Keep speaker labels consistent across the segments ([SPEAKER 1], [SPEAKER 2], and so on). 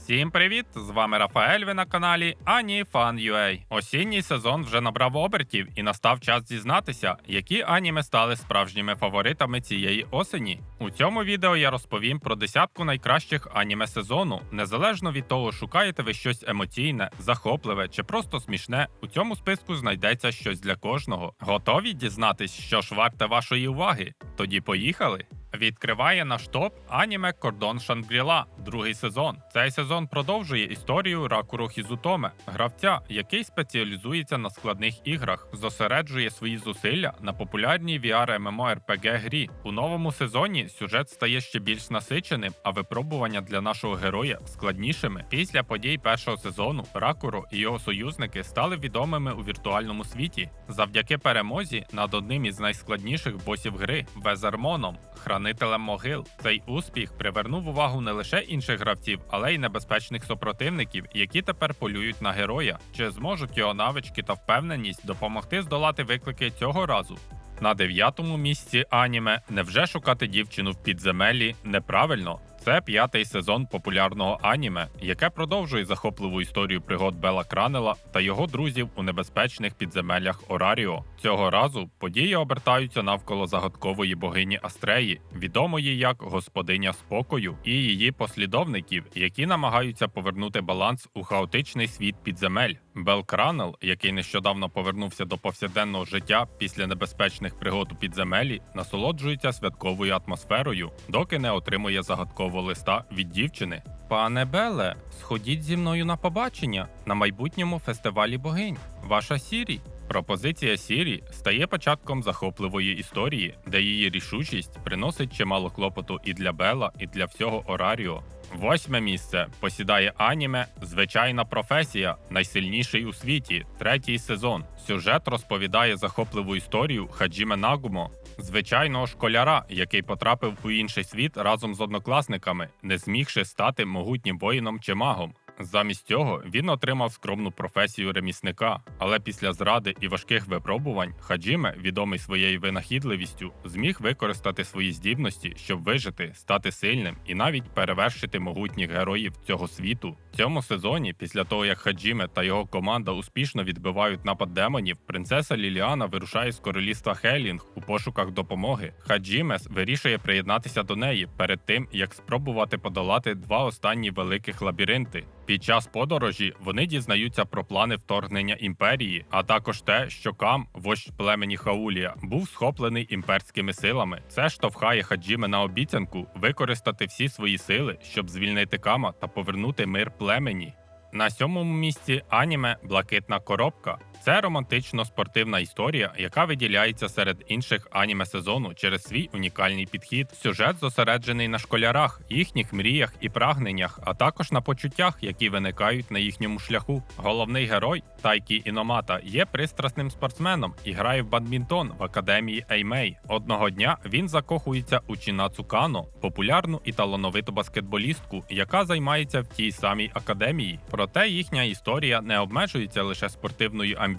[SPEAKER 1] Всім привіт! З вами Рафаель. Ви на каналі AniFan.ua. Осінній сезон вже набрав обертів і настав час дізнатися, які аніме стали справжніми фаворитами цієї осені. У цьому відео я розповім про десятку найкращих аніме сезону. Незалежно від того, шукаєте ви щось емоційне, захопливе чи просто смішне. У цьому списку знайдеться щось для кожного. Готові дізнатись, що ж варте вашої уваги? Тоді поїхали. Відкриває наш топ аніме Кордон Шангріла, другий сезон. Цей сезон продовжує історію Ракуру Хізутоме, гравця, який спеціалізується на складних іграх, зосереджує свої зусилля на популярній VR MMORPG грі. У новому сезоні сюжет стає ще більш насиченим, а випробування для нашого героя складнішими. Після подій першого сезону Ракуро і його союзники стали відомими у віртуальному світі завдяки перемозі над одним із найскладніших босів гри Везермоном. Хранителем могил цей успіх привернув увагу не лише інших гравців, але й небезпечних супротивників, які тепер полюють на героя. Чи зможуть його навички та впевненість допомогти здолати виклики цього разу? На дев'ятому місці аніме невже шукати дівчину в підземеллі неправильно. Це п'ятий сезон популярного аніме, яке продовжує захопливу історію пригод Бела Кранела та його друзів у небезпечних підземеллях Ораріо. Цього разу події обертаються навколо загадкової богині Астреї, відомої як господиня спокою, і її послідовників, які намагаються повернути баланс у хаотичний світ підземель. Бел Кранел, який нещодавно повернувся до повсякденного життя після небезпечних пригод у підземелі, насолоджується святковою атмосферою, доки не отримує загадкового листа від дівчини. Пане Беле, сходіть зі мною на побачення на майбутньому фестивалі богинь. Ваша Сірі. Пропозиція Сірі стає початком захопливої історії, де її рішучість приносить чимало клопоту і для Бела, і для всього Ораріо. Восьме місце посідає аніме Звичайна професія, найсильніший у світі, третій сезон. Сюжет розповідає захопливу історію Хаджіме Нагумо, звичайного школяра, який потрапив у інший світ разом з однокласниками, не змігши стати могутнім воїном чи магом. Замість цього він отримав скромну професію ремісника, але після зради і важких випробувань Хаджіме, відомий своєю винахідливістю, зміг використати свої здібності, щоб вижити, стати сильним і навіть перевершити могутніх героїв цього світу. В цьому сезоні, після того як Хаджіме та його команда успішно відбивають напад демонів, принцеса Ліліана вирушає з королівства Хелінг у пошуках допомоги. Хаджімес вирішує приєднатися до неї перед тим, як спробувати подолати два останні великих лабіринти. Під час подорожі вони дізнаються про плани вторгнення імперії, а також те, що Кам, вождь племені Хаулія, був схоплений імперськими силами. Це штовхає Хаджіме на обіцянку використати всі свої сили, щоб звільнити Кама та повернути мир племені. На сьомому місці аніме Блакитна коробка. Це романтично-спортивна історія, яка виділяється серед інших аніме сезону через свій унікальний підхід. Сюжет зосереджений на школярах, їхніх мріях і прагненнях, а також на почуттях, які виникають на їхньому шляху. Головний герой Тайкі Іномата є пристрасним спортсменом і грає в бадмінтон в академії Еймей. Одного дня він закохується у Чінацу Кано, популярну і талановиту баскетболістку, яка займається в тій самій академії. Проте їхня історія не обмежується лише спортивною амбіцією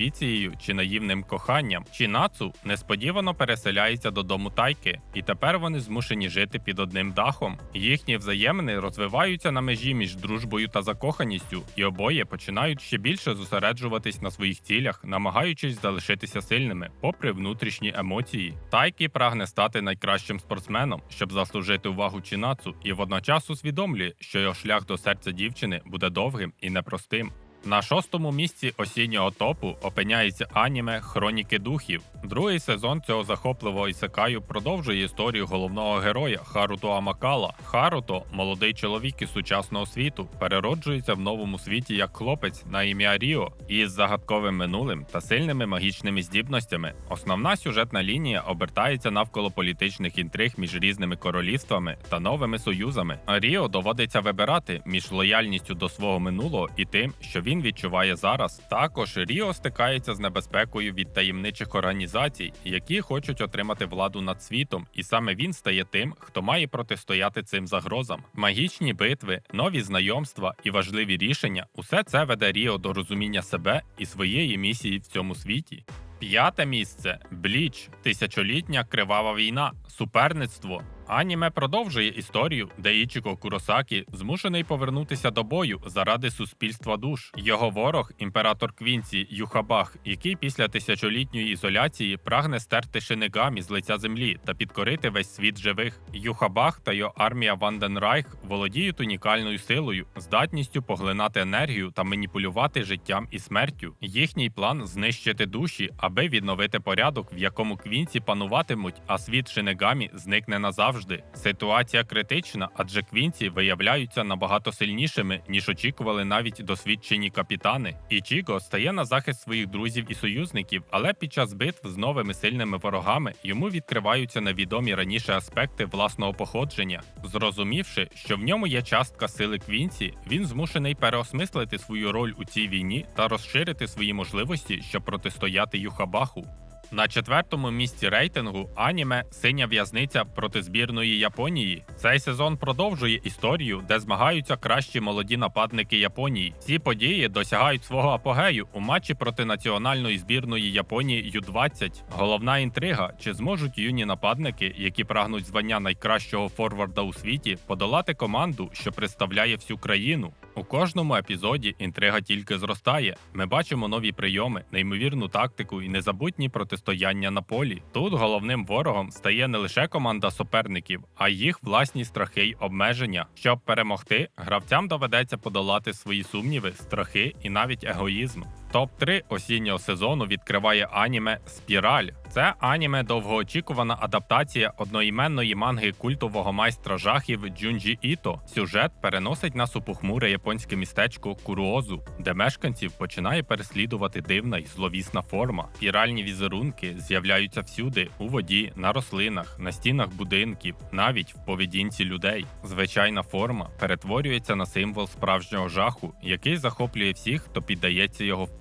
[SPEAKER 1] чи наївним коханням. Чінацу несподівано переселяється додому Тайки, і тепер вони змушені жити під одним дахом. Їхні взаємини розвиваються на межі між дружбою та закоханістю, і обоє починають ще більше зосереджуватись на своїх цілях, намагаючись залишитися сильними, попри внутрішні емоції. Тайкі прагне стати найкращим спортсменом, щоб заслужити увагу Чінацу, і водночас усвідомлює, що його шлях до серця дівчини буде довгим і непростим. На шостому місці осіннього топу опиняється аніме Хроніки духів. Другий сезон цього захопливого ісекаю продовжує історію головного героя Харуто Амакала. Харуто, молодий чоловік із сучасного світу, перероджується в новому світі як хлопець на ім'я Ріо із загадковим минулим та сильними магічними здібностями. Основна сюжетна лінія обертається навколо політичних інтриг між різними королівствами та новими союзами. Ріо доводиться вибирати між лояльністю до свого минулого і тим, що він відчуває зараз. Також Ріо стикається з небезпекою від таємничих організацій, які хочуть отримати владу над світом, і саме він стає тим, хто має протистояти цим загрозам. Магічні битви, нові знайомства і важливі рішення усе це веде Ріо до розуміння себе і своєї місії в цьому світі. П'яте місце Бліч, тисячолітня кривава війна, суперництво. Аніме продовжує історію, де Ічіко Куросакі змушений повернутися до бою заради суспільства душ. Його ворог, імператор Квінці Юхабах, який після тисячолітньої ізоляції прагне стерти Шинигамі з лиця землі та підкорити весь світ живих. Юхабах та його армія Ванденрайх володіють унікальною силою, здатністю поглинати енергію та маніпулювати життям і смертю. Їхній план знищити душі, аби відновити порядок, в якому Квінці пануватимуть, а світ Шинигамі зникне назавжди. Ситуація критична, адже Квінці виявляються набагато сильнішими, ніж очікували навіть досвідчені капітани. І Чіго стає на захист своїх друзів і союзників, але під час битв з новими сильними ворогами йому відкриваються невідомі раніше аспекти власного походження. Зрозумівши, що в ньому є частка сили Квінці, він змушений переосмислити свою роль у цій війні та розширити свої можливості, щоб протистояти Юхабаху. На четвертому місці рейтингу аніме Синя в'язниця проти збірної Японії. Цей сезон продовжує історію, де змагаються кращі молоді нападники Японії. Ці події досягають свого апогею у матчі проти національної збірної Японії Ю-20. Головна інтрига: чи зможуть юні нападники, які прагнуть звання найкращого форварда у світі, подолати команду, що представляє всю країну. У кожному епізоді інтрига тільки зростає. Ми бачимо нові прийоми, неймовірну тактику і незабутні протистояння на полі. Тут головним ворогом стає не лише команда суперників, а їх власні страхи й обмеження. Щоб перемогти, гравцям доведеться подолати свої сумніви, страхи і навіть егоїзм. Топ 3 осіннього сезону відкриває аніме Спіраль. Це аніме довгоочікувана адаптація одноіменної манги культового майстра жахів Джунджі Іто. Сюжет переносить нас у похмуре японське містечко Куруозу, де мешканців починає переслідувати дивна й зловісна форма. Спіральні візерунки з'являються всюди у воді, на рослинах, на стінах будинків, навіть в поведінці людей. Звичайна форма перетворюється на символ справжнього жаху, який захоплює всіх, хто піддається його впливу.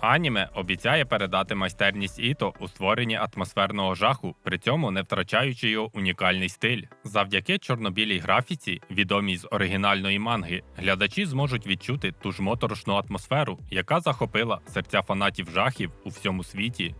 [SPEAKER 1] Аніме обіцяє передати майстерність Іто у створенні атмосферного жаху, при цьому не втрачаючи його унікальний стиль. Завдяки чорнобілій графіці, відомій з оригінальної манги, глядачі зможуть відчути ту ж моторошну атмосферу, яка захопила серця фанатів жахів у всьому світі.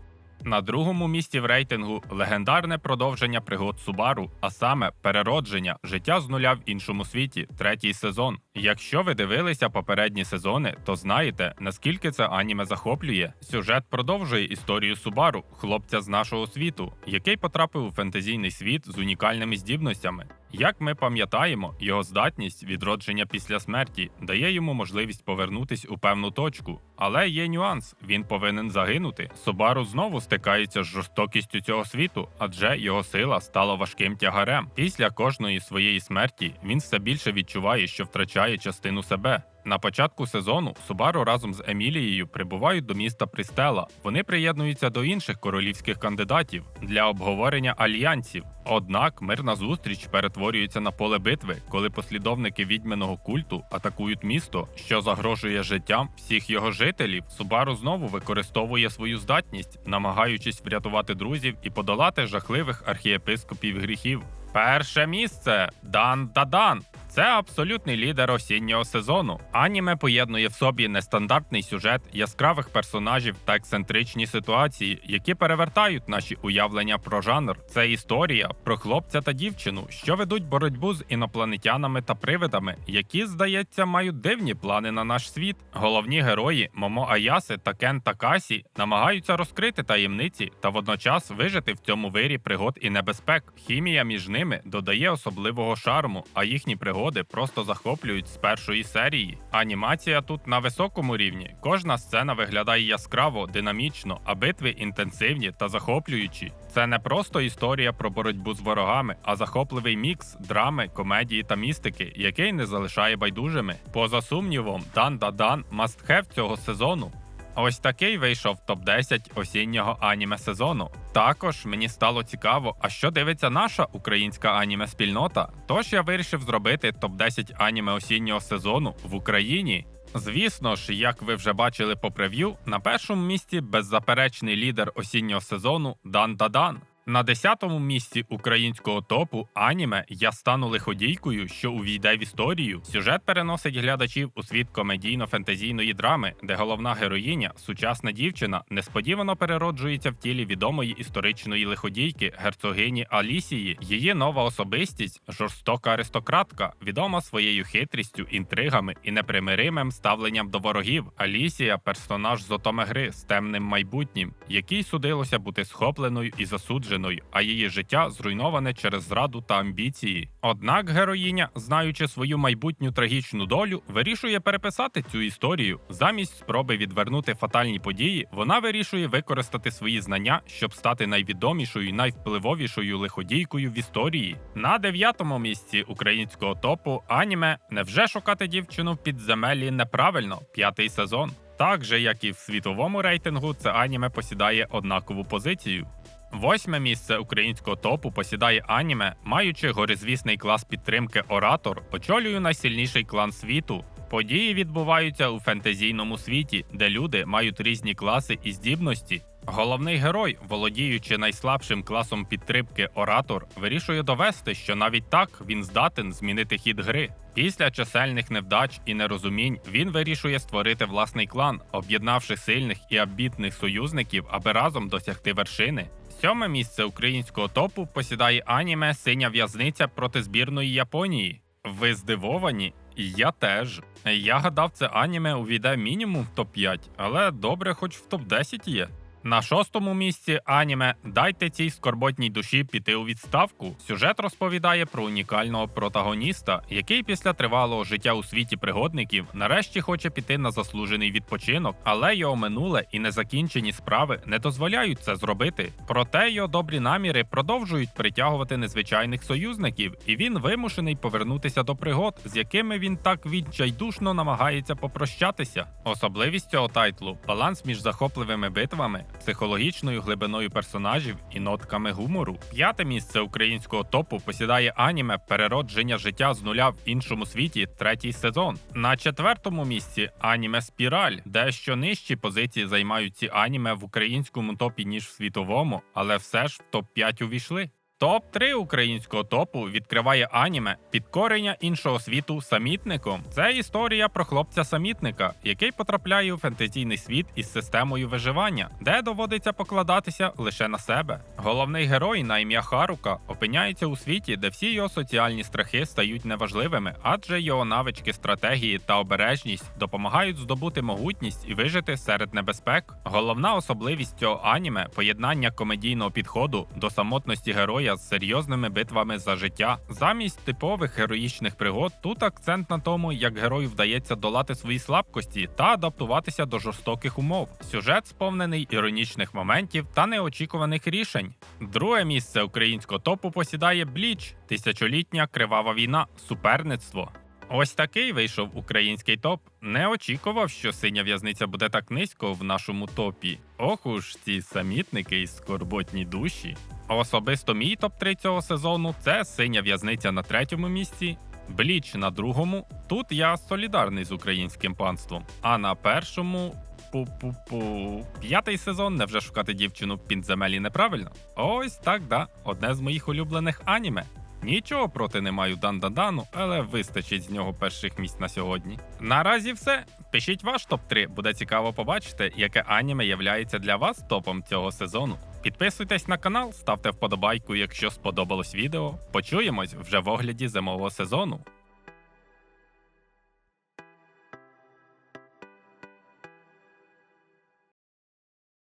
[SPEAKER 1] На другому місці в рейтингу легендарне продовження пригод Субару, а саме переродження життя з нуля в іншому світі, третій сезон. Якщо ви дивилися попередні сезони, то знаєте, наскільки це аніме захоплює. Сюжет продовжує історію Субару, хлопця з нашого світу, який потрапив у фентезійний світ з унікальними здібностями. Як ми пам'ятаємо, його здатність відродження після смерті дає йому можливість повернутись у певну точку. Але є нюанс: він повинен загинути. Собару знову стикається з жорстокістю цього світу, адже його сила стала важким тягарем. Після кожної своєї смерті він все більше відчуває, що втрачає частину себе. На початку сезону Субару разом з Емілією прибувають до міста Пристела. Вони приєднуються до інших королівських кандидатів для обговорення альянсів. Однак мирна зустріч перетворюється на поле битви, коли послідовники відьминого культу атакують місто, що загрожує життям всіх його жителів. Субару знову використовує свою здатність, намагаючись врятувати друзів і подолати жахливих архієпископів гріхів. Перше місце Дан Дадан. Це абсолютний лідер осіннього сезону. Аніме поєднує в собі нестандартний сюжет, яскравих персонажів та ексцентричні ситуації, які перевертають наші уявлення про жанр. Це історія про хлопця та дівчину, що ведуть боротьбу з інопланетянами та привидами, які, здається, мають дивні плани на наш світ. Головні герої Момо Аяси та Кен Такасі намагаються розкрити таємниці та водночас вижити в цьому вирі пригод і небезпек. Хімія між ними додає особливого шарму, а їхні пригоди просто захоплюють з першої серії. Анімація тут на високому рівні. Кожна сцена виглядає яскраво, динамічно, а битви інтенсивні та захоплюючі. Це не просто історія про боротьбу з ворогами, а захопливий мікс драми, комедії та містики, який не залишає байдужими. Поза сумнівом, Дан Дадан мастхев цього сезону. Ось такий вийшов топ-10 осіннього аніме сезону. Також мені стало цікаво, а що дивиться наша українська аніме спільнота. Тож я вирішив зробити топ-10 аніме осіннього сезону в Україні. Звісно ж, як ви вже бачили по прев'ю, на першому місці беззаперечний лідер осіннього сезону Дан Дадан. На 10-му місці українського топу аніме Я стану лиходійкою, що увійде в історію. Сюжет переносить глядачів у світ комедійно-фентезійної драми, де головна героїня, сучасна дівчина, несподівано перероджується в тілі відомої історичної лиходійки герцогині Алісії. Її нова особистість жорстока аристократка, відома своєю хитрістю, інтригами і непримиримим ставленням до ворогів. Алісія персонаж з отомегри з темним майбутнім, якій судилося бути схопленою і засудженою, а її життя зруйноване через зраду та амбіції. Однак героїня, знаючи свою майбутню трагічну долю, вирішує переписати цю історію. Замість спроби відвернути фатальні події, вона вирішує використати свої знання, щоб стати найвідомішою, і найвпливовішою лиходійкою в історії. На дев'ятому місці українського топу аніме Невже шукати дівчину в підземеллі неправильно? П'ятий сезон. Так же, як і в світовому рейтингу, це аніме посідає однакову позицію. Восьме місце українського топу посідає аніме, маючи горизвісний клас підтримки Оратор, очолює найсильніший клан світу. Події відбуваються у фентезійному світі, де люди мають різні класи і здібності. Головний герой, володіючи найслабшим класом підтримки Оратор, вирішує довести, що навіть так він здатен змінити хід гри. Після чисельних невдач і нерозумінь він вирішує створити власний клан, об'єднавши сильних і амбітних союзників, аби разом досягти вершини. Сьоме місце українського топу посідає аніме Синя в'язниця проти збірної Японії. Ви здивовані? Я теж. Я гадав, це аніме увійде мінімум в топ-5, але добре, хоч в топ-10 є. На шостому місці аніме Дайте цій скорботній душі піти у відставку. Сюжет розповідає про унікального протагоніста, який після тривалого життя у світі пригодників нарешті хоче піти на заслужений відпочинок, але його минуле і незакінчені справи не дозволяють це зробити. Проте його добрі наміри продовжують притягувати незвичайних союзників, і він вимушений повернутися до пригод, з якими він так відчайдушно намагається попрощатися. Особливість цього тайтлу баланс між захопливими битвами психологічною глибиною персонажів і нотками гумору. П'яте місце українського топу посідає аніме Переродження життя з нуля в іншому світі, третій сезон. На четвертому місці аніме Спіраль, дещо нижчі позиції займають ці аніме в українському топі ніж в світовому, але все ж в топ 5 увійшли. Топ 3 українського топу відкриває аніме Підкорення іншого світу самітником. Це історія про хлопця-самітника, який потрапляє у фентезійний світ із системою виживання, де доводиться покладатися лише на себе. Головний герой на ім'я Харука опиняється у світі, де всі його соціальні страхи стають неважливими, адже його навички стратегії та обережність допомагають здобути могутність і вижити серед небезпек. Головна особливість цього аніме поєднання комедійного підходу до самотності героя з серйозними битвами за життя. Замість типових героїчних пригод тут акцент на тому, як герою вдається долати свої слабкості та адаптуватися до жорстоких умов. Сюжет сповнений іронічних моментів та неочікуваних рішень. Друге місце українського топу посідає Бліч, тисячолітня кривава війна, суперництво. Ось такий вийшов український топ. Не очікував, що синя в'язниця буде так низько в нашому топі. Ох уж ці самітники і скорботні душі. Особисто мій топ-3 цього сезону це синя в'язниця на третьому місці, Бліч на другому. Тут я солідарний з українським панством. А на першому. Пу-пу-пу. П'ятий сезон невже шукати дівчину в підземелі неправильно? Ось так, да. Одне з моїх улюблених аніме. Нічого проти не маю дан-дан-дану, але вистачить з нього перших місць на сьогодні. Наразі все. Пишіть ваш топ-3, буде цікаво побачити, яке аніме являється для вас топом цього сезону. Підписуйтесь на канал, ставте вподобайку, якщо сподобалось відео. Почуємось вже в огляді зимового сезону.